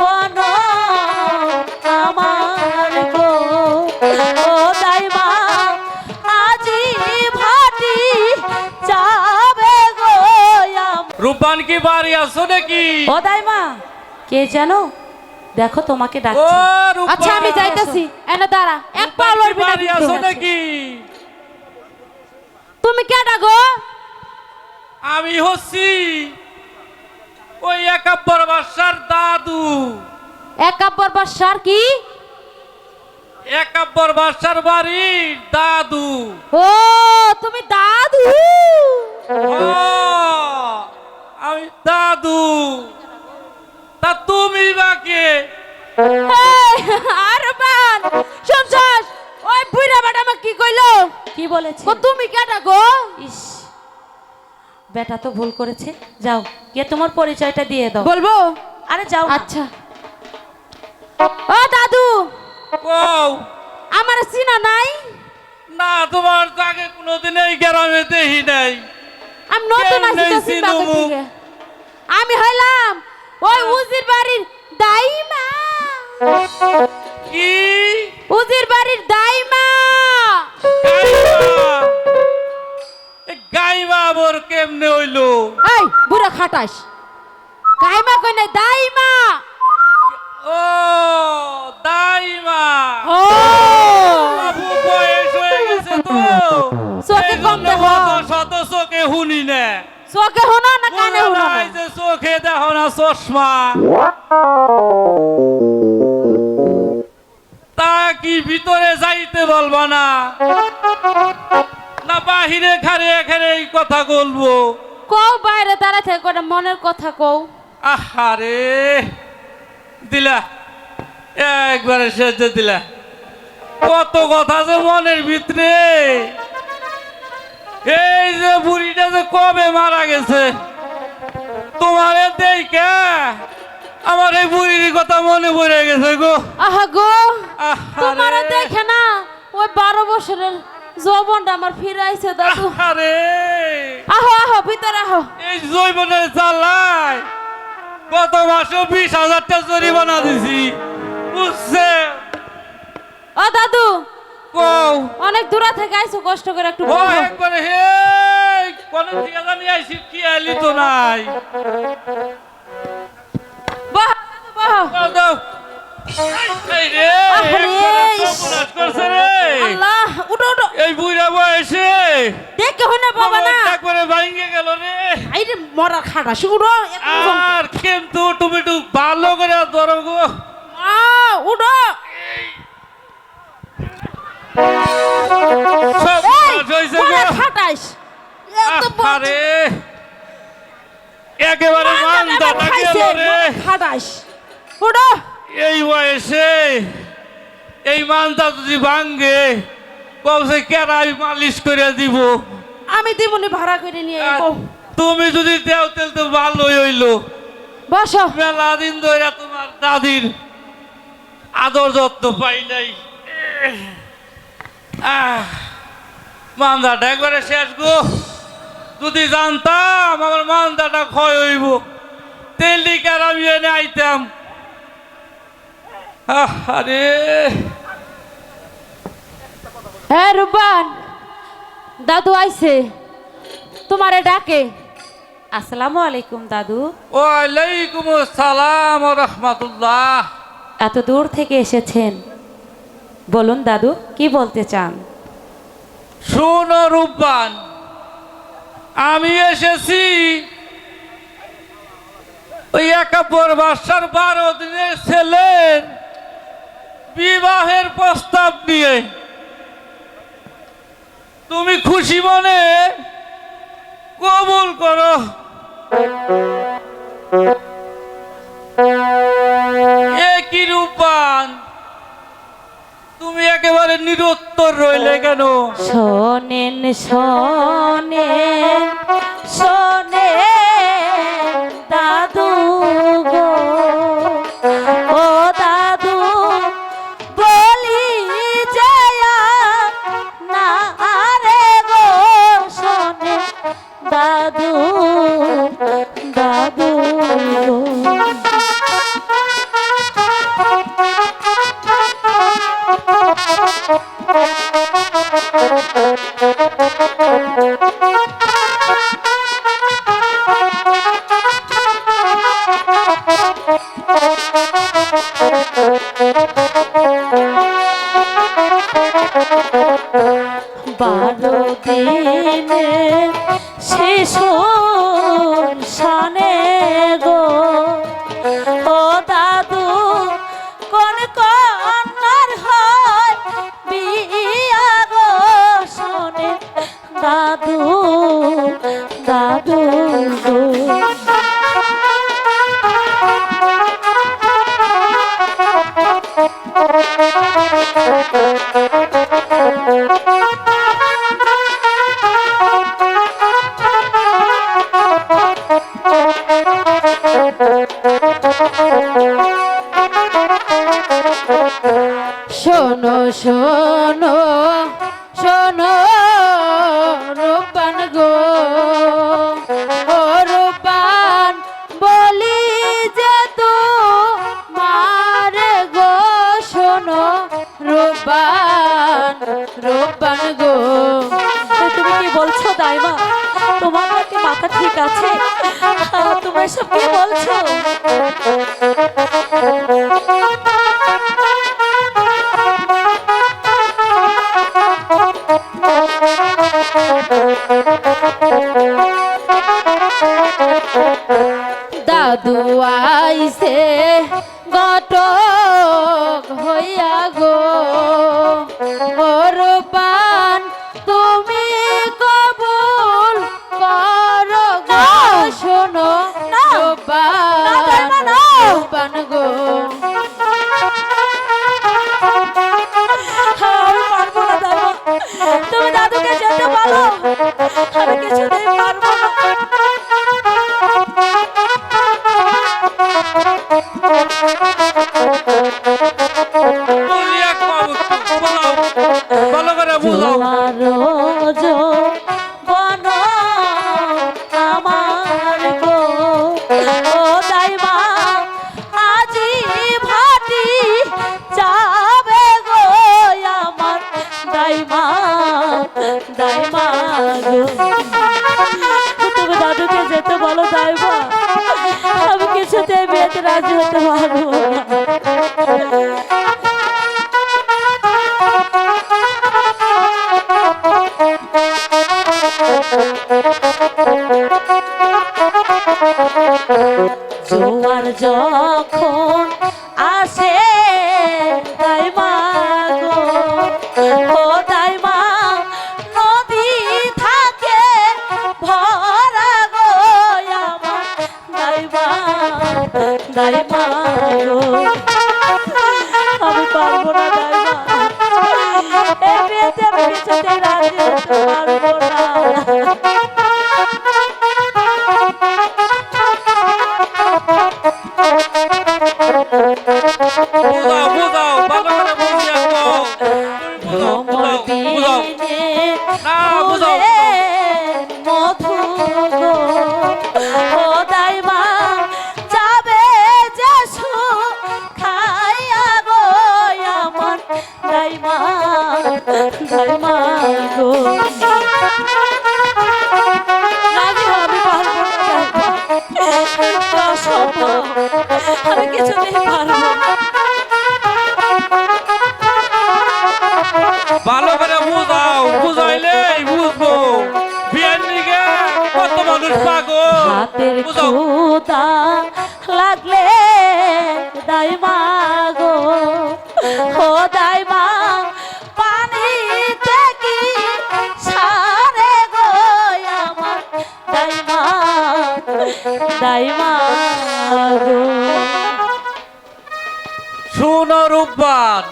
বন আমার গো। ও দাইমা আজি ভাটি যাবে গো রূপান কি বাড়ি আছো নাকি? ও দাইমা কে জানো দেখো তোমাকে ডাকছে। আচ্ছা আমি যাইতাছি। এনে দাঁড়া এক পা লড়বি না বাড়ি নাকি? তুমি কেডা গো? আমি হচ্ছি ওই একাব্বর বাসার দাদু। এক কাপড় বাসার কি? একাব্বর বাসার বাড়ির দাদু। ও তুমি দাদু? আমি দাদু। তা তুমি বাকে আর বান শুনছস? ওই বুইরা ম্যাডাম কি কইলো? কি বলেছে? ও তুমি কেডা গো? ইস। বেটা তো ভুল করেছে। যাও গিয়ে তোমার পরিচয়টা দিয়ে দাও। বলব? আরে যাও আচ্ছা। ও দাদু! ও আমার চিনা নাই। না তোমার তাকে কোনোদিন এই গ্রামে দেখি নাই। আমি নতুন চিনুমু? আমি হইলাম ওই উজির বাড়ির দাইমা। কি? উজির বাড়ির দাইমা। গাইমা এ গাইমা মোর কেমনে হইল? এই বুড়া খাটাস। কাইমা কই নাই? দাইমা। ও দাইমা। ও। বাবু বয়স হয়ে গেছে তো। চোখে কম দেখো। শত চোখে শুনি না। চোখে হনো না কানে হনো না। যে চোখে দেখো না চশমা। তা কি ভিতরে যাইতে বলবা না? বাহিরে খারে এখানে এই কথা বলব। কও বাইরে দাঁড়া থেকে মনের কথা কও। আহারে দিলা একবারে শেষ দিলা। কত কথা যে মনের ভিতরে। এই যে বুড়িটা যে কবে মারা গেছে তোমারে দেখা আমার এই বুড়ির কথা মনে পড়ে গেছে গো। আহা গো তোমার দেখে না ওই বারো বছরের যৌবনটা আমার ফিরাইছে দাদু। আহারে। আহো আহো ভিতরে আহো। এই জৈবনের চালায়। গত মাসে বিশ হাজারটা জরিমানা দিছি। বুঝছে? ও দাদু। কও। অনেক দূরা থেকে আইছো কষ্ট করে একটু ও। একবারে হে কোন থেকে জানি আইছি কি আইলি তো নাই। বাহ দাদু, বাহ। দাও। এই বুড়া বয়সে দেখে হনে বাবা না। একবারে ভাঙ্গে গেল রে। এই রে মরা খাটা শুরো আর কিন্তু তুমি একটু ভালো করে ধরো গো। উঠো। সব এই নাশ গো। খাটাইস এত বড় একেবারে মানদাটা গেল রে। খাটাইস উঠো। এই বয়সে এই মানটা যদি ভাঙ্গে কমসে কেরাই মালিশ করে দিব? আমি দিবনি ভাড়া করে নিয়ে আর যাব তুমি যদি দেও তেল তো ভালোই হইল। বসো। মেলা দিন ধরে তোমার দাদির আদর যত্ন পাই নাই। মান্দাটা একবারে শেষ গো। যদি জানতাম আমার মান্দাটা ক্ষয় হইব। তেল লিকার আমি এনে আইতাম। আরে হ্যাঁ রূপান দাদু আইছে। তোমারে ডাকে। আসসালামু আলাইকুম দাদু। ওয়ালাইকুম আসসালাম রহমতুল্লাহ। এত দূর থেকে এসেছেন। বলুন দাদু কি বলতে চান? শোনো রূপবান আমি এসেছি ওই একাপর বাসার বারো দিনের ছেলের বিবাহের প্রস্তাব নিয়ে। তুমি খুশি মনে কবুল করো। এ কি রূপান? তুমি একেবারে নিরুত্তর রইলে কেন? শোনেন শোনেন শোনেন বারো দিনে শেষ সানে গো? বন্ধু রূপবান রূপবান গো। তুমি কি বলছো, দাইমা? তোমার নাকি মাথা ঠিক আছে? তোমার তুমি এসব কি বলছো? আমি হতে পারব জোয়ার যখন আসে তাই মা ও দাইমা গো আমি পারব না দাইমা এই বিয়েতে আমি কিছুতেই রাজি হতে পারব দাইমা গো না গো, আমি কিছুতেই পারব ভালো করে বুঝাও বুঝাইলে বুঝব। বিয়ের নিগে কত মানুষ পাগল। বুঝাও। দাইমা গো। শুনো রূপবান